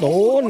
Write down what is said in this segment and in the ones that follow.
โดน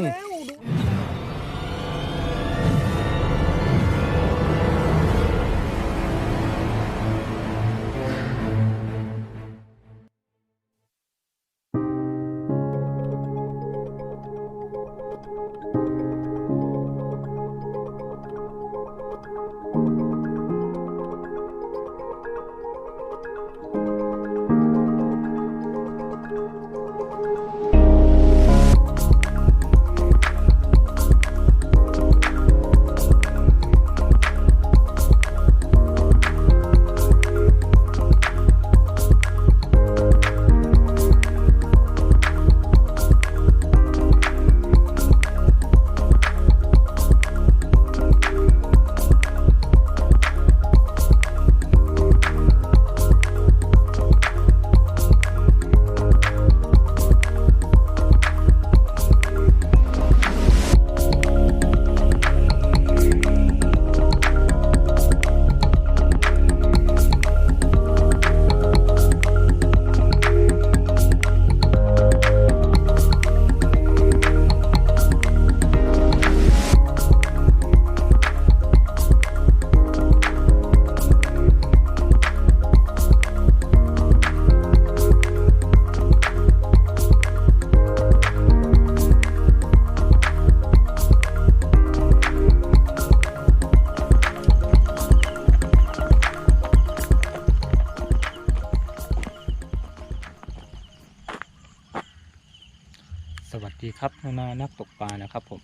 ครับนานานักตกปลานะครับผม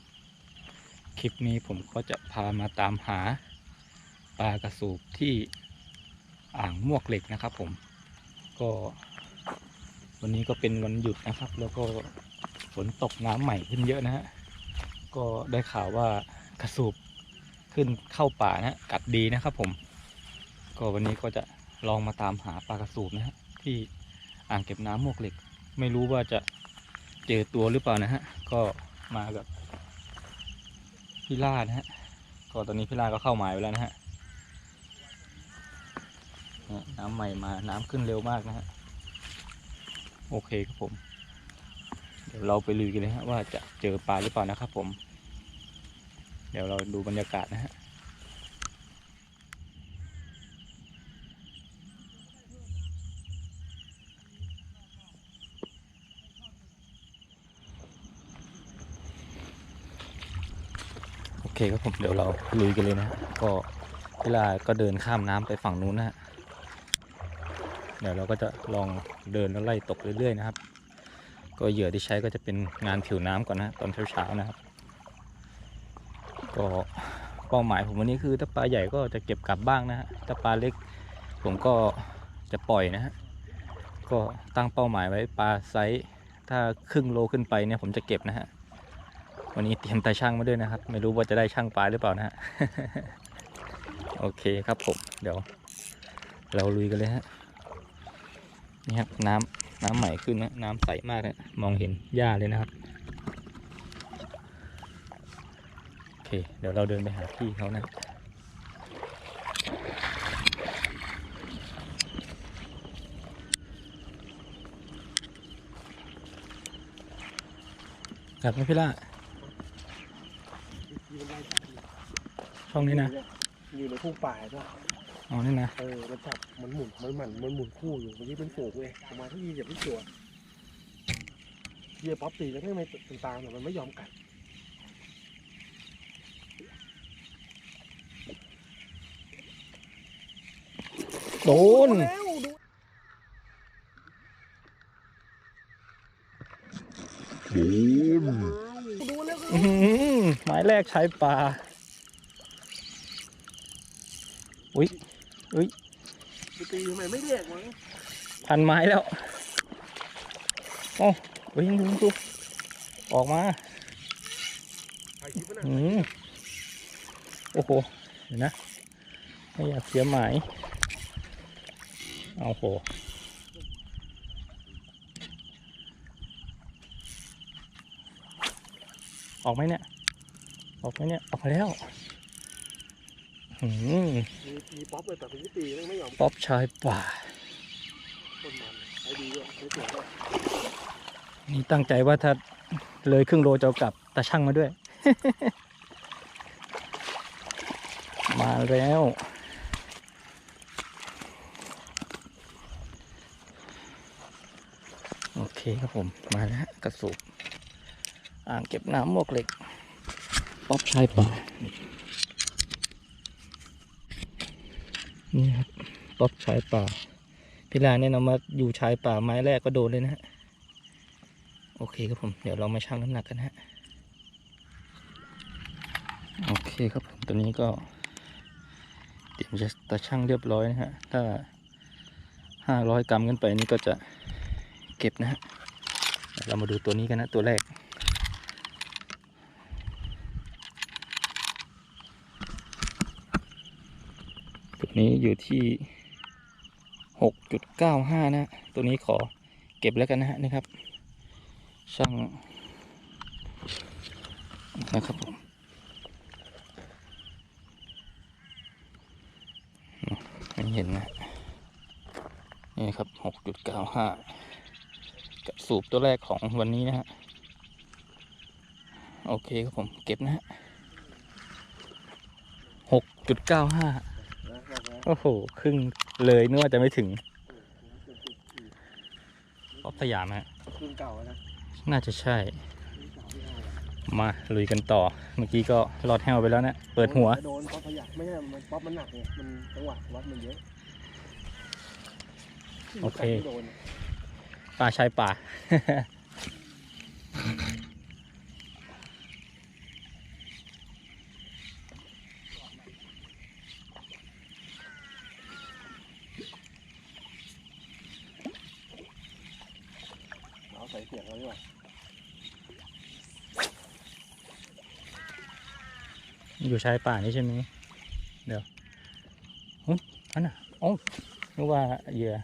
คลิปนี้ผมก็จะพามาตามหาปลากระสูบที่อ่างมวกเหล็กนะครับผม ก็ วันนี้ก็เป็นวันหยุดนะครับ แล้วก็ฝนตกน้ำใหม่ขึ้นเยอะนะฮะ ก็ได้ข่าวว่ากระสูบขึ้นเข้าป่านะฮะกัดดีนะครับผม ก็วันนี้ก็จะลองมาตามหาปลากระสูบนะฮะที่อ่างเก็บน้ำมวกเหล็ก ไม่รู้ว่าจะ เจอตัวหรือเปล่านะฮะ ก็มากับพี่ล่านะฮะ ก็ตอนนี้พี่ล่าก็เข้าหมายไปแล้วนะฮะน้ำใหม่มา น้ำขึ้นเร็วมากนะฮะ โอเคครับผม เดี๋ยวเราไปลุยกันเลยฮะว่าจะเจอปลาหรือเปล่านะครับผม เดี๋ยวเราดูบรรยากาศนะฮะ เคครับผมเดี๋ยวเราลุยกันเลยนะก็เวลาก็เดินข้ามน้ำไปฝั่งนู้นนะฮะเดี๋ยวเราก็จะลองเดินแล้วไล่ตกเรื่อยๆนะครับ ก็เหยื่อที่ใช้ก็จะเป็นงานผิวน้ำก่อนนะตอนเช้าๆนะครับ ก็เป้าหมายผมวันนี้คือถ้าปลาใหญ่ก็จะเก็บกลับบ้างนะฮะถ้าปลาเล็ก ผมก็จะปล่อยนะฮะก็ตั้งเป้าหมายไว้ปลาไซส์ถ้าครึ่งโลขึ้นไปเนี่ยผมจะเก็บนะฮะ วันนี้เตรียมตาช่างมาด้วยนะครับ ไม่รู้ว่าจะได้ช่างปลาหรือเปล่านะฮะโอเคครับผม เดี๋ยว เราลุยกันเลยฮะนี่ครับน้ำน้ำใหม่ขึ้นนะน้ำใสมากนะมองเห็นหญ้าเลยนะครับโอเค เดี๋ยวเราเดินไปหาพี่เขานะกลับไหมพี่ล่า ช่องนี้นะอยู่ในทุ่งป่าใช่ปะอ๋อนี่นะเออมันจับมันหมุนมันหมันมันหมุนคู่อยู่เมื่อกี้เป็นฝูงเลยประมาณที่ยีเหยียบที่ตัวเหยียบป๊อปตีแล้วไม่ไม่เป็นตามแต่มันไม่ยอมกัดโดนแล้วดูดูแล้วอื้อหือหมายแรกใช้ปลา อุ้ยอุ้ยไปตีทำไมไม่เรียกวะพันไม้แล้วโอ้อุ้ยดูดูออกมาถ่ายคลิปไว้นะอืมโอ้โหเห็นนะ ไม่อยากเสียหมายเอาโหออกไหมเนี่ย ออกไหมเนี่ย ออกมาแล้วอื มมีมีป๊อปเลยแต่เป็นที่ตีไม่ไม่ยอมป๊อปชายป่าคนมันใช้ดีด้วยใช้สวยด้วยนี่ตั้งใจว่าถ้าเลยครึ่งโลจะเอากลับตาช่างมาด้วย มาแล้วโอเคครับผมมาแล้วฮะกระสุบอ่างเก็บน้ำหมวกเหล็ก ป๊อปชายป่า นี่ครับป๊อปชายป่าพี่ลาเนี่ยนำมาอยู่ชายป่าไม้แรกก็โดนเลยนะฮะโอเคครับผม เดี๋ยวเรามาชั่งน้ำหนักกันฮะโอเคครับผมตัวนี้ก็เตรียมจะตาช่งเรียบร้อยนะฮะถ้าห้าร้อยกรัมขึ้นไปนี่ก็จะเก็บนะฮะเรามาดูตัวนี้กันนะตัวแรก นี้อยู่ที่หกจุดเก้าห้านะ ตัวนี้ขอเก็บแล้วกันนะฮะนี่ครับ ช่างนะครับผมไม่เห็นนะ นี่ครับหกจุดเก้าห้ากับสูบตัวแรกของวันนี้นะฮะ โอเคครับผมเก็บนะฮะหกจุดเก้าห้า โอ้โห ครึ่งเลยนึกว่าจะไม่ถึงป๊อปสยามฮะรุ่นเก่าอะนะ น่าจะใช่รุ่นเก่าที่ห้าอะมาลุยกันต่อ เมื่อกี้ก็รอดแฮวไปแล้วนะ เปิดหัว โดนป๊อปพยักไม่ใช่มันป๊อปมันหนักไงมันจังหวะวัดมันเยอะ โอเคโดนป่าชายป่าเอาใส่เสียงเราดีกว่า อยู่ชายป่านี่ใช่ไหมเดี๋ยวหึอันน่ะโอ้นึกว่าเหยื่อ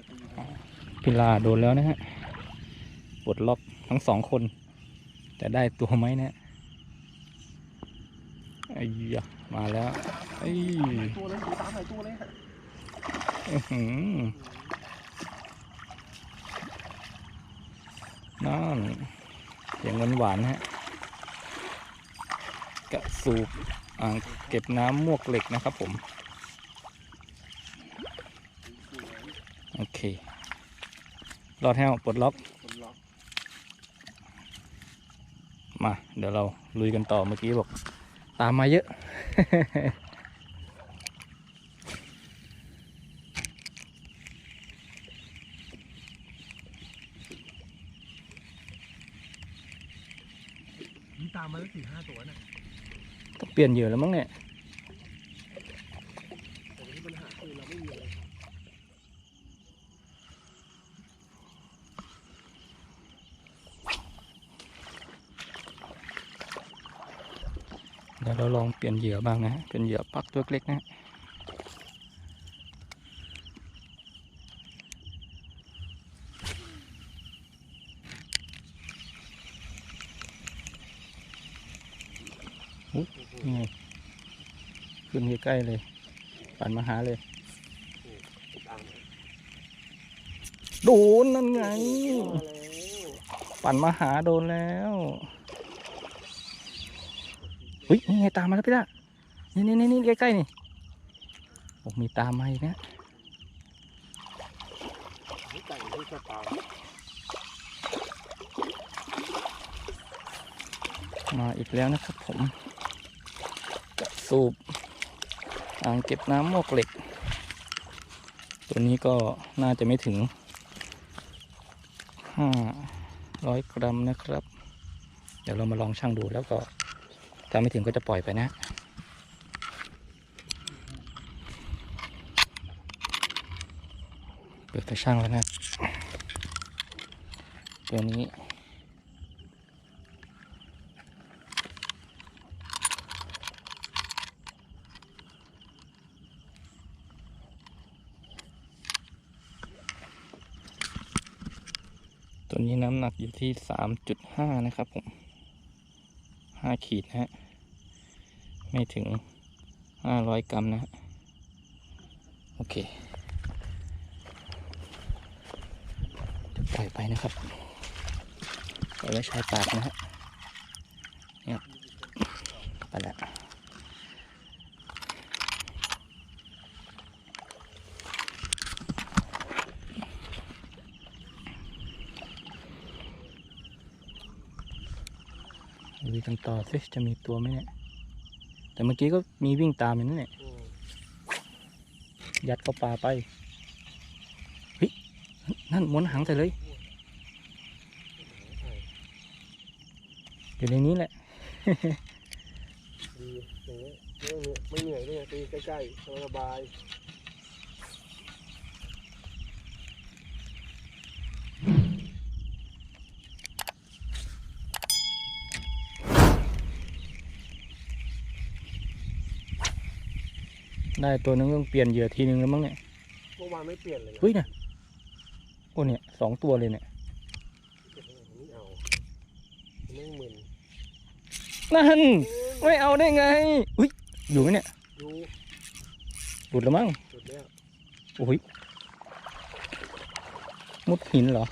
กยิงพิลาโดนแล้วนะฮะ ปลดล็อกทั้งสองคน แต่ได้ตัวไหมเนะไอ้ย มาแล้วไอ้ยตัวเลยตามใส่ตัวเลยฮะอื้อหือนั่นเสียงหวานๆนะฮะกระสูบอ่างเก็บน้ำมวกเหล็กนะครับผม โอเค รอดแห้วปลดล็อก มา เดี๋ยวเราลุยกันต่อเมื่อกี้บอก ตามมาเยอะ ตามมาแล้วสี่ห้าตัวน่ะต้องเปลี่ยนเหยื่อแล้วมั้งเนี่ย แต่วันนี้ปัญหาคือเราไม่มีอะไร เดี๋ยวเราลองเปลี่ยนเหยื่อบ้างนะฮะ เป็นเหยื่อปักตัวเล็กนะฮะอุ๊ยนี่ไงขึ้นใกล้ๆเลย ปั่นมาหาเลยตามมาโดนนั่นไงแล้วปั่นมาหาโดนแล้ว เฮ้ยนี่ไงตามมาแล้วพี่ละนี่นี่นี่นี่ใกล้ๆนี่โอ้มีตามมาอีกนะมาอีกแล้วนะครับผมกระสูบอ่างเก็บน้ำมวกเหล็ก ตัวนี้ก็น่าจะไม่ถึงห้าร้อยกรัมนะครับ เดี๋ยวเรามาลองชั่งดูแล้วก็ ถ้าไม่ถึงก็จะปล่อยไปนะเปิดตาช่างแล้วนะตัวนี้ตัวนี้น้ำหนักอยู่ที่สามจุดห้านะครับผมห้าขีดนะฮะ ไม่ถึงห้าร้อยกรัมนะ โอเคจะปล่อยไปนะครับปล่อยไว้ชายปากนะฮะเนี่ยไปแล้วดูกันต่อสิจะมีตัวไหมเนี่ย แต่เมื่อกี้ก็มีวิ่งตามอยู่นั่นแหละอืมยัดเข้าป่าไปเฮ้ยนั่นม้วนหางใส่เลยอยู่ในนี้แหละดีอย่างเงี้ยไม่เหนื่อยไม่เหนื่อยด้วยตีใกล้ๆสบาย ได้ตัวนึงต้องเปลี่ยนเหยื่อทีนึงแล้วมั้งเนี่ยเมื่อวานไม่เปลี่ยนเลยนะเฮ้ยน่ะโอ้เนี่ยสองตัวเลยเนี่ยไม่เอาไม่มึนนั่นไม่เอาได้ไงอุ้ยอยู่ไหมเนี่ยดูหลุดแล้วมั้งสุดแล้วโอ้ยมุดหินเหรอ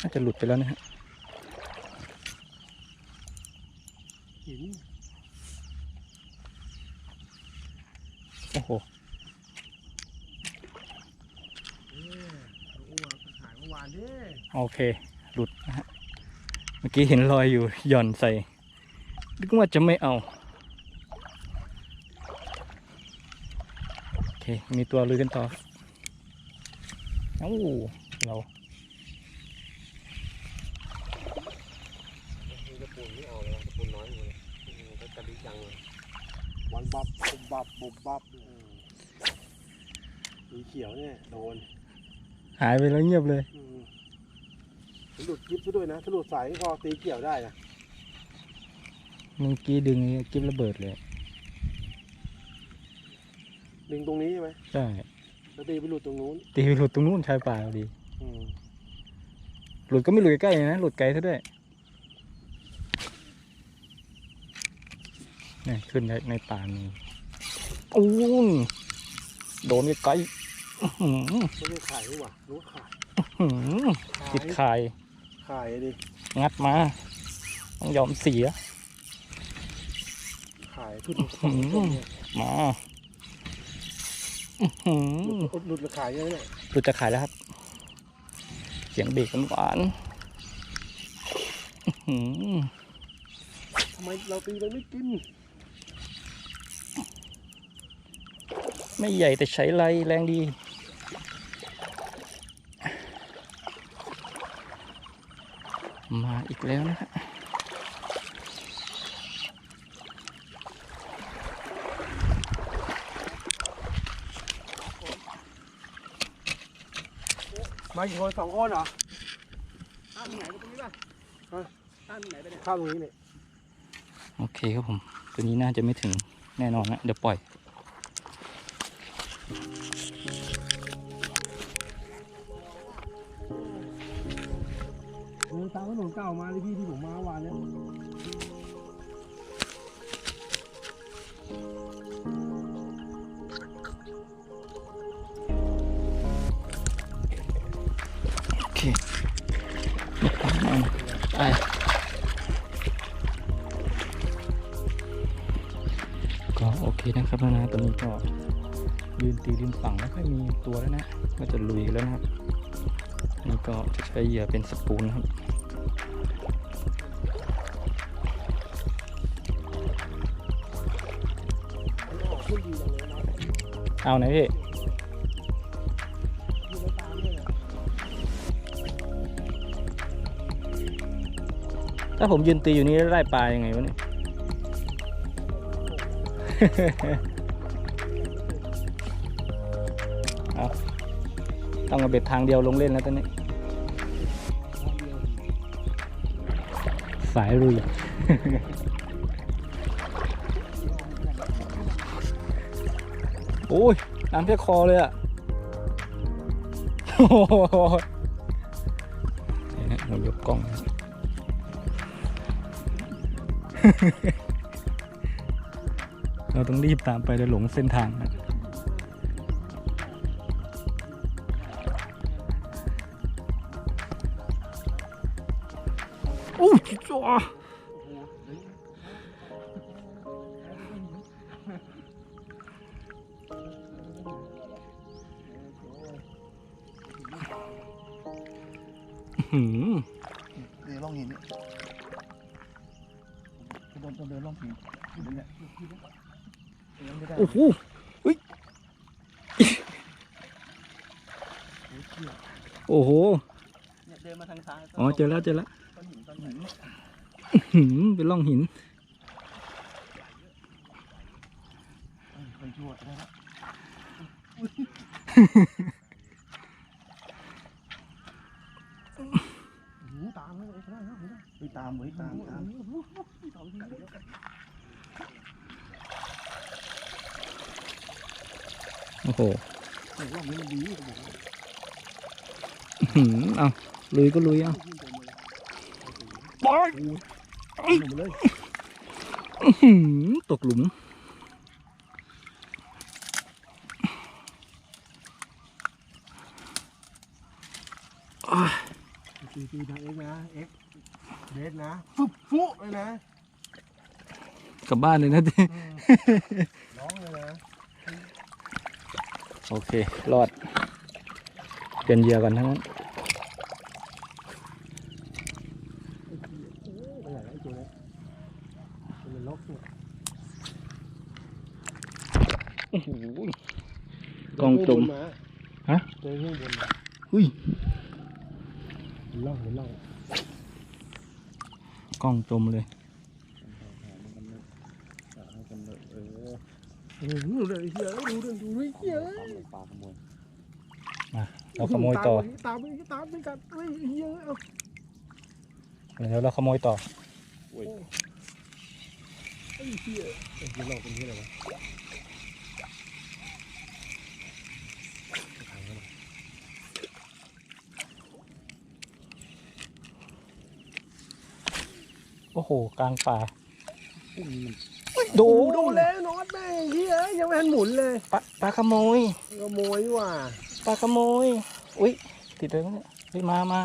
น่าจะหลุดไปแล้วนะฮะ หิน โอ้โห เออเอาอ้วนหายเมื่อวานดิ โอเค หลุดนะฮะ เมื่อกี้เห็นรอยอยู่หย่อนใส่นึกว่าจะไม่เอา โอเค มีตัวลุยกันต่อเอ้าเรามีตะปูนไม่เอาเลยตะปูนน้อยอยู่เลยอืมก็กระดิกจังเลยวันบับบุบบับบุบบับอืมสีเขียวเนี่ยโดน หายไปแล้วเงียบเลย อืมสะดุดยิบซะด้วยนะสะดุดสายพอตีเกี่ยวได้นะเมื่อกี้ดึงกิ๊บระเบิดเลยดึงตรงนี้ใช่ไหมใช่แล้วตีไปหลุดตรงนู้นตีไปหลุดตรงนู้นชายป่าพอดี อืมหลุดก็ไม่หลุดใกล้ๆนะหลุดไกลซะด้วยนี่ขึ้นในในป่ามีอู้นโดนไกลๆอื้อหือไม่ใช่ขายนี่หว่ารู้ว่าขายอื้อหือติดคาย ขายดิ งัดมา ต้องยอมเสีย ขายขึ้นอืมมาอื้อหืหลุอดหลุดหรือขายเยอะเนี่ยหลุดจะขายแล้วครับ เสียงเบรกหวานๆอื้อหือทำไมเราตีมันไม่กิน ไม่ใหญ่แต่ใช้ไรแรงดี มาอีกแล้วนะฮะมากี่คนสองคนเหรอข้ามตรงไหนไปตรงนี้ป่ะฮะข้ามตรงไหนไปเนี่ยข้ามตรงนี้เนี่ยโอเคครับผม ตัวนี้น่าจะไม่ถึงแน่นอนนะเดี๋ยวปล่อย เก่ามาที่พี่ที่ผมมาวานเนี่ยโอเคไปก็โอเคนะครับนะตอนนี้ก็ยืนตีริมฝั่งไม่ค่อยมีตัวแล้วนะ ก็จะลุยแล้วนะครับนี่ก็จะใช้เหยื่อเป็นสปูนนะครับ เอาไหนพี่ถ้าผมยืนตีอยู่นี่ไล่ปลายังไงวะเนี่ย เอาต้องเอาเบ็ดทางเดียวลงเล่นแล้วตอนนี้ สายลุย โอ้ยน้ำแค่คอเลยอะเรายกกล้อง เราต้องรีบตามไปเดยหลงเส้นทางนะ นล่องหินเดินเดินล่องหินเนี่ยโอ้โหเฮ้ยโอ้โหเนี่ยเดินมาทางซ้ายอ๋อเจอแล้วเจอแล้วต้นหินต้นหินหืมเป็นร่องหินไปชั่วได้แล้วตามเลยได้ได้ไปตามไว้ตามตาม โอ้โหล่องนี้มันดีหืมเอาลุยก็ลุยเอาบอยหนุ่มเลยหืมตกหลุมตีตีทางเอ็กนะเอ็กเดสนะฟุบฟุเลยนะ กลับบ้านเลยนะทีร้องเลยนะ โอเค รอด เป็นเหยื่อกันทั้งนั้นไปไหนไอ้ตัวนี้เป็นล็อกเนี่ยโอ้โหกองจมฮะเจอข้างบนอุ้ยล่องเห็นล่องกล้องจมเลย เออเออ ดูเลยเฮียดูดูดูเฮียปลาขโมยเราขโมยต่อตามไปตามไปกันเฮ้ยเฮียเอาเดี๋ยวเราขโมยต่อไอ้เฮียไอ้เฮียหลอกเป็นเฮียอะไรวะโอ้โห กลางป่า ดู ดูแล้วนอตแม่งเฮียยังไม่ทันหมุนเลยปลาปลาขโมยขโมยว่ะปลาขโมย อุ้ยติดเลยมั้งเนี่ยเฮ้ยมามา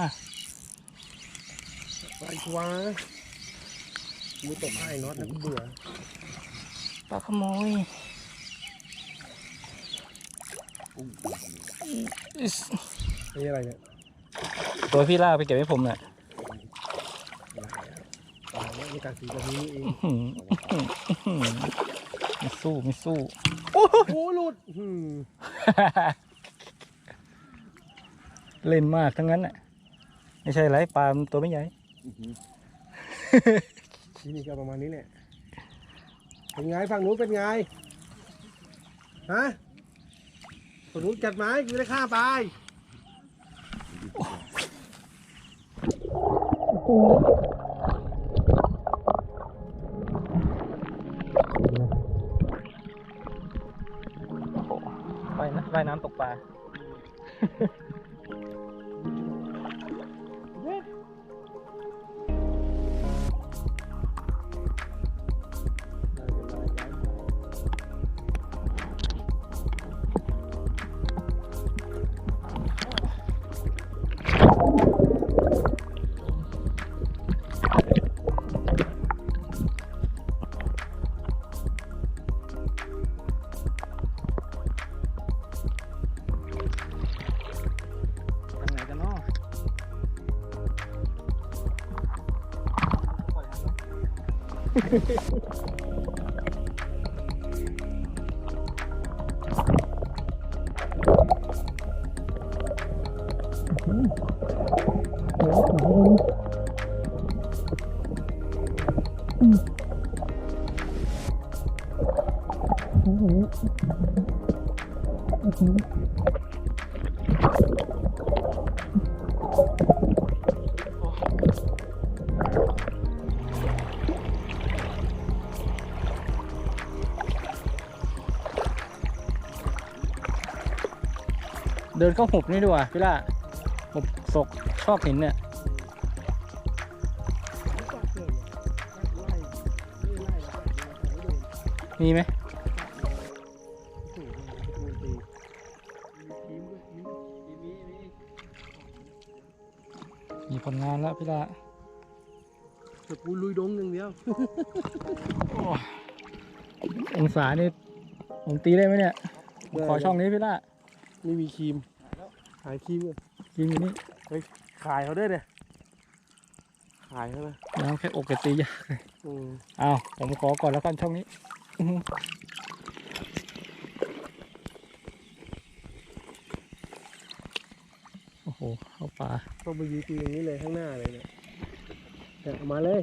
ไปชัวร์มือตบไอ้น็อตนะกูเบื่อปลาขโมยอิ๊สนี่อะไรเนี่ยตัวพี่ล่ากไปเก็บให้ผมเนี่ย ตายแล้วในการสีแบบนี้นี่เองไม่สู้ไม่สู้ โอ้โหหลุดอืมเล่นมากทั้งนั้นน่ะ ไม่ใช่ไรปลามันตัวไม่ใหญ่ที่นี่ก็ประมาณนี้แหละ เป็นไงฝั่งนู้นเป็นไง ฮะฝั่งนู้นจัดไม้กูได้ฆ่าไปว่า นะว่ายน้ำตกปลา เดินเข้าหุบนี่ดีกว่าพี่ล่าหุบศกชอบหินเนี่ยมีไหมโอ้โหตะปูนตีมีทีมด้วยมีมีมีมีผลงานแล้วพี่ละตะปูลุยดงอย่างเดียวองศานี่ผมตีได้ไหมเนี่ยผมขอช่องนี้พี่ละ ไม่มีครีมขายครีมเลยยิงอยู่นี่ขายเขาด้วยเนี่ยขายเขาเลยน้ำแค่อกจะตียากอืมอ้าวผมขอก่อนแล้วกันช่องนี้อื้อหือโอ้โหเข้าป่าต้องไปยืนตีอย่างนี้เลยข้างหน้าเลยเนี่ยเนี่ยเอามาเลย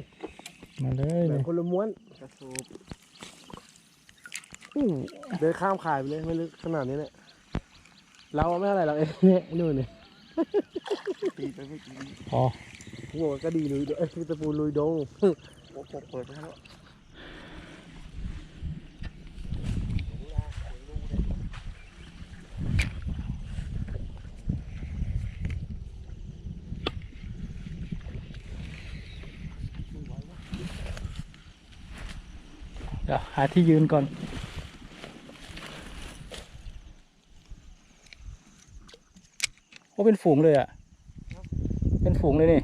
มาเลยแบ่เนี่งยคนละม้วนกระสูบอู้เดินข้ามขายไปเลยไม่ลึกขนาดนี้เนี่ย เราไม่เท่าไหร่เราเองเนี่ยนู่นเนี่ยตีไปไม่กี่พอกูบอกว่าก็ดีลุยดงเอ้ยตะปูลุยดงโอ้โหเปิดไปแล้วเดี๋ยวหาที่ยืนก่อน อ้เป็นฝูงเลยอะ เป็นฝูงเลยนี่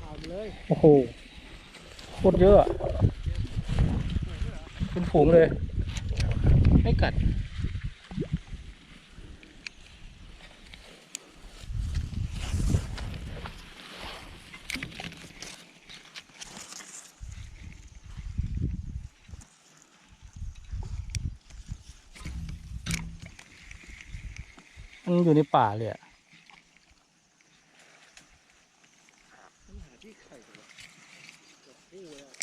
ผ่านไปเลยโอ้โหโคตรเยอะอะ เป็นฝูงเลย ไม่กัด ในป่าเลยอะหาที่ไข่ก่อนเกือบคู่เลยอะ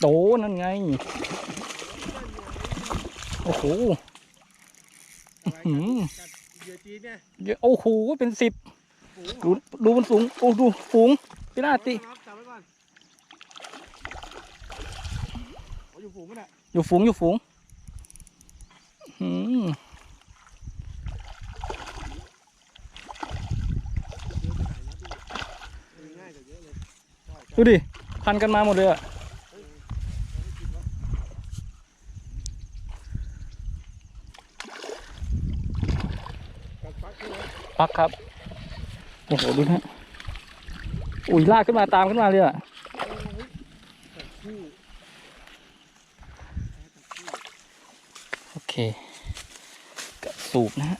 โตนั่นไง โอ้โหอืมเยอะโอ้โห เป็นสิบ ดูดูมันสูง โอ้ดูฝูงพี่นาติจับไว้ก่อยู่ฝูงมันอะอยู่ฝูงอยู่ฝูงอืมดูดิ พันกันมาหมดเลยอะ กัดปักใช่ไหม ปักครับ โอ้โหดูนะอุ้ยลากขึ้นมาตามขึ้นมาเลยอะโอเคกระสูบนะฮะ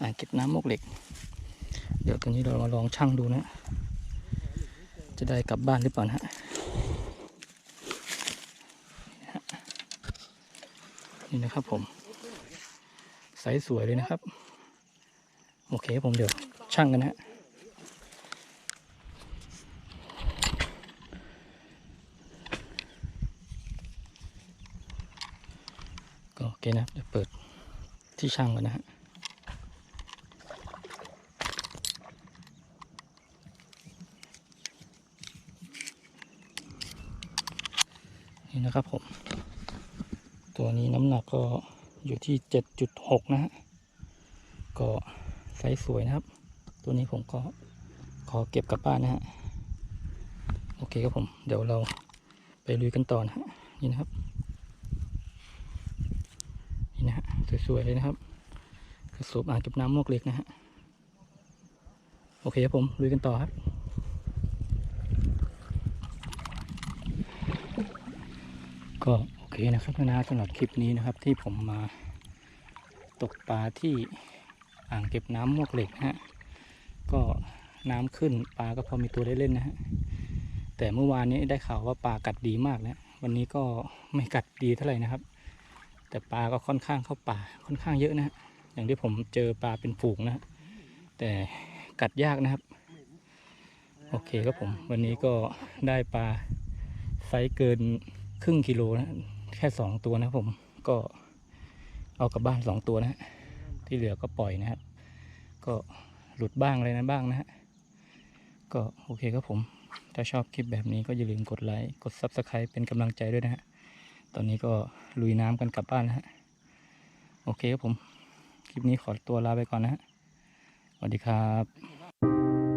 อ่าเก็บน้ำมกเหล็ก เดี๋ยวตัวนี้เรามาลองชั่งดูนะ จะได้กลับบ้านหรือเปล่านะฮะนี่นะครับผมไซส์สวยเลยนะครับ โอเคผมเดี๋ยวชั่งกันนะฮะก็โอเคนะเดี๋ยวเปิดที่ช่างกันนะฮะนี่นะครับผม ตัวนี้น้ำหนักก็อยู่ที่ 7.6 นะฮะ ก็ ไซส์สวยนะครับ ตัวนี้ผมก็ขอเก็บกลับบ้านนะฮะ โอเคครับผม เดี๋ยวเราไปลุยกันต่อนะฮะ นี่นะครับ นี่นะฮะ สวยๆเลยนะครับ กระสูบอ่างเก็บน้ำมวกเหล็กนะฮะ โอเคครับผม ลุยกันต่อครับก็โอเคนะครับนะสำหรับคลิปนี้นะครับที่ผมมาตกปลาที่ อ่างเก็บน้ำมวกเหล็กนะฮะก็น้ำขึ้นปลาก็พอมีตัวได้เล่นนะฮะแต่เมื่อวานนี้ได้ข่าวว่าปลากัดดีมากนะวันนี้ก็ไม่กัดดีเท่าไหร่นะครับ แต่ปลาก็ค่อนข้างเข้าป่าค่อนข้างเยอะนะฮะอย่างที่ผมเจอปลาเป็นฝูงนะแต่กัดยากนะครับ โอเคครับผม วันนี้ก็ได้ปลาไซส์เกินครึ่งกิโลนะแค่สองตัวนะผมก็เอากลับบ้านสองตัวนะฮะที่เหลือก็ปล่อยนะครับ ก็หลุดบ้างอะไรนะบ้างนะฮะ ก็โอเคครับผม ถ้าชอบคลิปแบบนี้ก็อย่าลืมกดไลค์ กด Subscribe เป็นกำลังใจด้วยนะฮะ ตอนนี้ก็ลุยน้ำกันกลับบ้านนะฮะ โอเคครับผม คลิปนี้ขอตัวลาไปก่อนนะฮะ สวัสดีครับ